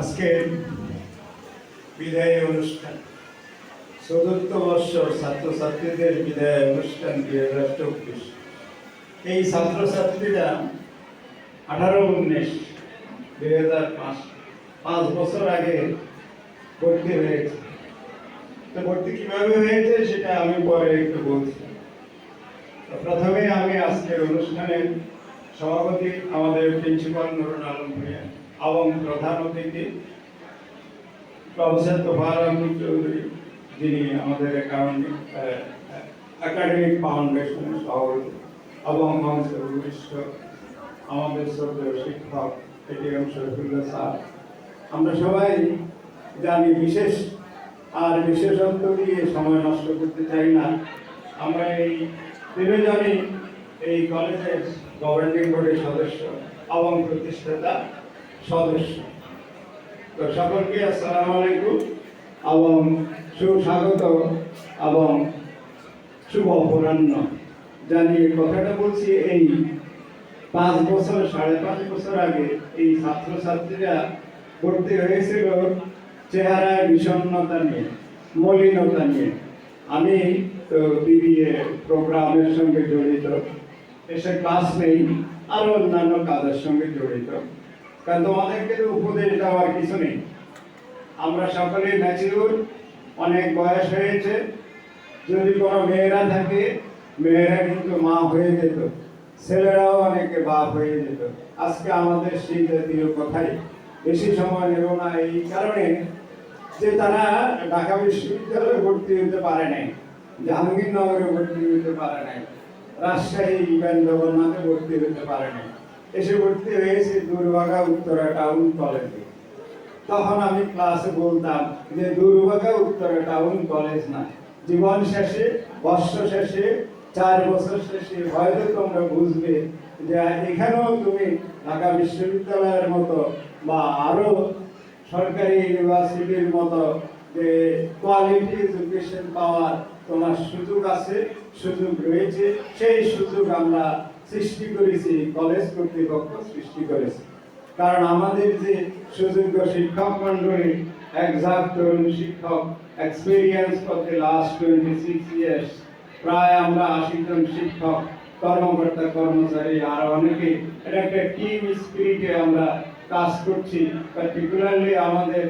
আজকে বিদায় অনুষ্ঠান। চতুর্থ বর্ষ ছাত্রছাত্রীদের বিদায় অনুষ্ঠান দুই হাজার চব্বিশ। এই ছাত্রছাত্রীরা আঠারো উনিশ দুই হাজার পাঁচ পাঁচ বছর আগে ভর্তি হয়েছে। তো ভর্তি কীভাবে হয়েছে সেটা আমি পরে একটু বলছি। প্রথমে আমি আজকের অনুষ্ঠানের সভাপতি আমাদের প্রিন্সিপাল নুরুল আলম ভূঁইয়া। এবং প্রধান অতিথি, প্রফেসর তোফার আহমদ চৌধুরী, যিনি আমাদের একাডেমিক ফাউন্ডেশনের সভাপতি, এবং উপবিষ্ট আমাদের শ্রদ্ধেয় শিক্ষক এটিএম শরীফুল্লাহ স্যার। আমরা সবাই জানি বিশেষ, আর বিশেষত্ব দিয়ে সময় নষ্ট করতে চাই না। আমরা এই তিনজনই এই কলেজের গভর্নিং বোর্ডের সদস্য এবং প্রতিষ্ঠাতা। সদস্য তো সকলকে আসসালামু আলাইকুম এবং সুস্বাগত এবং শুভ অপরাহ্ন জানি কথাটা বলছি এই পাঁচ বছর, সাড়ে পাঁচ বছর আগে এই ছাত্রছাত্রীরা ভর্তি হয়েছিল চেহারায় বিষণ্ণতা নিয়ে, মলিনতা নিয়ে। আমি তো বিবিএ প্রোগ্রামের সঙ্গে জড়িত, এসে ক্লাস নেই, আরও অন্যান্য কাজের সঙ্গে জড়িত। কারণ তোমাদেরকে উপদেশ দেওয়ার কিছু নেই। আমরা সকলেই ম্যাচিউর অনেক বয়স হয়েছে। যদি কোনো মেয়েরা থাকে, মেয়েরা কিন্তু মা হয়ে যেত। ছেলেরাও অনেকে বাপ হয়ে যেত। আজকে আমাদের সেই জাতীয় কথাই। বেশি সময় নেব না এই কারণে যে তারা ঢাকা বিশ্ববিদ্যালয়ে ভর্তি হতে পারে নাই, জাহাঙ্গীরনগরে ভর্তি হতে পারে নাই, রাজশাহী জগন্নাথে ভর্তি হতে পারে নাই। এসে ভর্তি হয়েছে দুর্ভাগা উত্তরা টাউন কলেজে তখন আমি ক্লাসে বলতাম যে, দুর্ভাগা উত্তরা টাউন কলেজ না। জীবন শেষে, বর্ষ শেষে, চার বছর শেষে, হয়তো তোমরা বুঝবে যে, এখানেও তুমি ঢাকা বিশ্ববিদ্যালয়ের মতো বা আরও সরকারি ইউনিভার্সিটির মতো যে কোয়ালিটি এডুকেশন পাওয়ার তোমার সুযোগ আছে, সুযোগ রয়েছে, সেই সুযোগ আমরা সৃষ্টি করেছি, কলেজ কর্তৃপক্ষ সৃষ্টি করেছে। কারণ আমাদের যে সুযোগ্য শিক্ষক মন্ডলী একজাক্ট তরুণ শিক্ষক experience the last twenty six years প্রায় আমরা আশি জন শিক্ষক, কর্মকর্তা, কর্মচারী, আর অনেকে। এটা একটা টিম স্পিরিটে আমরা কাজ করছি। পার্টিকুলারলি আমাদের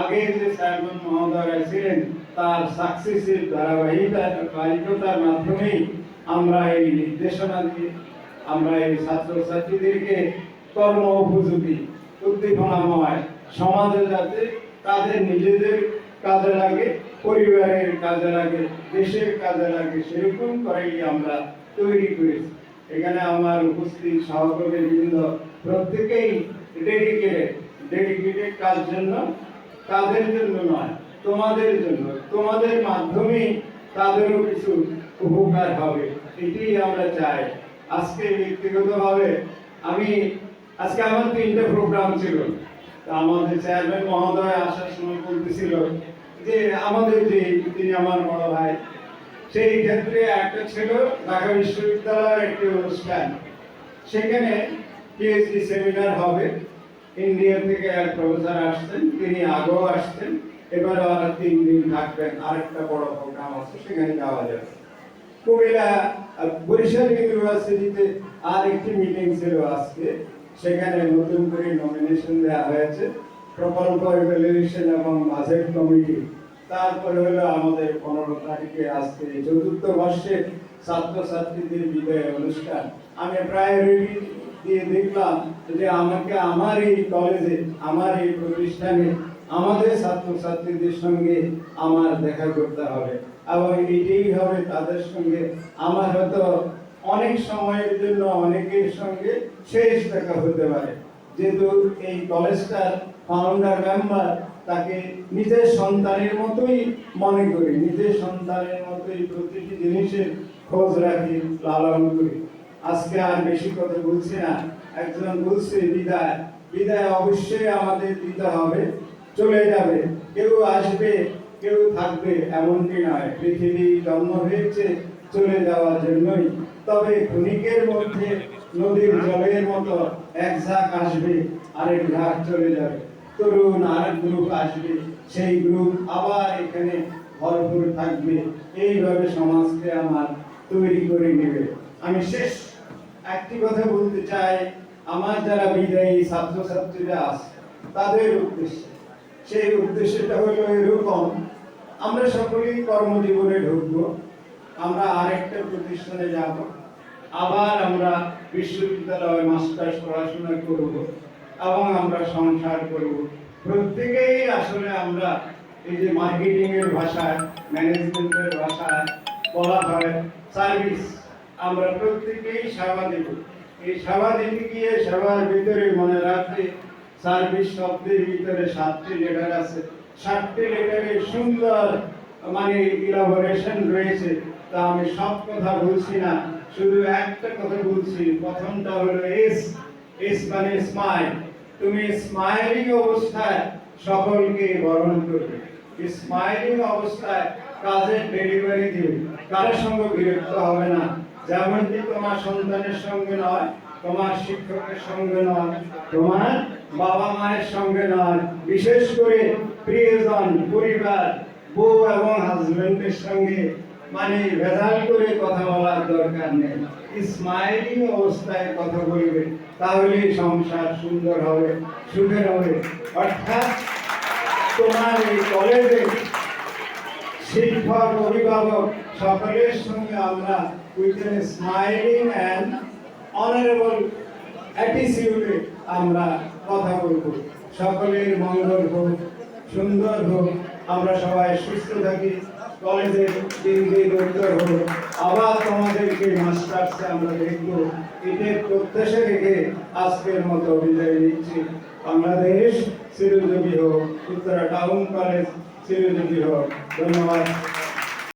আগে যে সাইমন মহোদয় ছিলেন তার সাকসেসের ধারাবাহিকতা ধারাবাহিকতার মাধ্যমেই আমরা এই নির্দেশনা দিয়ে আমরা এই ছাত্রছাত্রীদেরকে কর্ম উপযোগী, উদ্দীপনাময় সমাজে যাতে তাদের নিজেদের কাজে লাগে, পরিবারের কাজে লাগে, দেশের কাজে লাগে, সেরকম করেই আমরা তৈরি করেছি। এখানে আমার উপস্থিত সহকর্মী বৃন্দ প্রত্যেকেই ডেডিকেটেড ডেডিকেটেড কাজ জন্য তাদের জন্য নয়, তোমাদের জন্য। তোমাদের মাধ্যমেই তাদেরও কিছু উপকার হবে, এটাই আমরা চাই। আজকে ব্যক্তিগতভাবে আমি, আজকে আমার তিনটে প্রোগ্রাম ছিল। আমাদের চেয়ারম্যান মহোদয় আসার সময় বলতেছিল যে, আমাদের যে তিনি আমার বড় ভাই, সেই ক্ষেত্রে একটা ছিল ঢাকা বিশ্ববিদ্যালয়ের একটি অনুষ্ঠান। সেখানে পিএইচডি সেমিনার হবে। ইন্ডিয়া থেকে এক প্রফেসর আসছেন, তিনি আগেও আসছেন। এবার আর তিন দিন থাকবেন। আরেকটা বড় প্রোগ্রাম আছে, সেখানে যাওয়া যাবে। কুমিল্লা বরিশাল ইউনিভার্সিটিতে আর একটি মিটিং ছিল আজকে। সেখানে নতুন করে নমিনেশন দেওয়া হয়েছে। প্রকল্প ইভ্যালুয়েশন এবং বাজেট কমিটি তারপরে হলো আমাদের পনেরো তারিখে আজকে চতুর্থ বর্ষের ছাত্রছাত্রীদের বিদায় অনুষ্ঠান। আমি প্রায়োরিটি দিয়ে দেখলাম যে আমাকে আমার এই কলেজে আমার এই প্রতিষ্ঠানে আমাদের ছাত্রছাত্রীদের সঙ্গে আমার দেখা করতে হবে। এবং এটাই হবে তাদের সঙ্গে। আমার হয়তো অনেক সময়ের জন্য অনেকের সঙ্গে শেষ দেখা হতে পারে। যেহেতু এই কলেজটার ফাউন্ডার মেম্বার তাকে নিজের সন্তানের মতোই মনে করি, নিজের সন্তানের মতোই প্রতিটি জিনিসের খোঁজ রাখি, লালন করি। আজকে আর বেশি কথা বলছি না। একজন বলছে, বিদায়। বিদায় অবশ্যই আমাদের দিতে হবে। চলে যাবে। কেউ আসবে কেউ থাকবে এমনটি নয়। পৃথিবী জন্ম হয়েছে, চলে যাওয়ার জন্যই। তবে ক্ষণিকের মধ্যে, নদীর জলের মতো এক ঝাঁক আসবে, আরেক ঝাঁক চলে যাবে। তরুণ আর গ্রুপ আসবে, সেই গ্রুপ আবার এখানে ভরপুর থাকবে। এইভাবে সমাজকে আমার তৈরি করে নেবে। আমি শেষ একটি কথা বলতে চাই। আমার যারা বিদায়ী ছাত্রছাত্রীরা আছে, তাদের উদ্দেশ্যে। সেই উদ্দেশ্যটা হলো এরকম আমরা সকলেই কর্মজীবনে ঢুকবো, আমরা আরেকটা প্রতিষ্ঠানে যাব, আবার আমরা বিশ্ববিদ্যালয়ে মাস্টার্স পড়াশোনা করব এবং আমরা সংসার করব। প্রত্যেকেই আসলে আমরা এই যে মার্কেটিংয়ের ভাষায় ম্যানেজমেন্টের ভাষায় বলা হয়, সার্ভিস, আমরা প্রত্যেকেই সেবা দেব। এই সেবা দিতে গিয়ে সেবার ভিতরে মনে রাখবে সার্ভিস শব্দের ভিতরে সাতটি লেটার আছে। সাতটি লেটারে সুন্দর মানে ইলাবোরেশন রয়েছে। তা আমি সব কথা বলছি না, শুধু একটা কথা বলছি। প্রথমটা হলো এস এস মানে স্মাইল তুমি স্মাইলিং অবস্থায় সকলকে বরণ করবে। স্মাইলিং অবস্থায় কাজের ডেলিভারি দিবে। কারোর সঙ্গে বিরক্ত হবে না। যেমনটি তোমার সন্তানের সঙ্গে নয়, তোমার শিক্ষকের সঙ্গে নয়, তোমার বাবা মায়ের সঙ্গে নয়। বিশেষ করে প্রিয়জন, পরিবার, বউ এবং হাজবেন্ডের সঙ্গে মানে ভেজাল করে কথা বলার দরকার নেই। স্মাইলিং অবস্থায় কথা বলবে, তাহলে সংসার সুন্দর হবে, সুখের হবে। অর্থাৎ তোমার এই কলেজে শিক্ষক, অভিভাবক সকলের সঙ্গে আমরা উইথ স্মাইলিং অ্যান্ড অনারেবল অ্যাটিটিউডে আমরা কথা বলব। সকলের মঙ্গল হোক। সুন্দর হোক, আমরা সবাই সুস্থ থাকি। কলেজের দিন দিন উত্তর হোক, আবার তোমাদেরকে মাস্টার্সে আমরা দেখব। এদের প্রত্যাশা রেখে আজকের মতো বিদায় নিচ্ছি। বাংলাদেশ চিরজীবী হোক, উত্তরা টাউন কলেজ চিরজীবী হোক। ধন্যবাদ।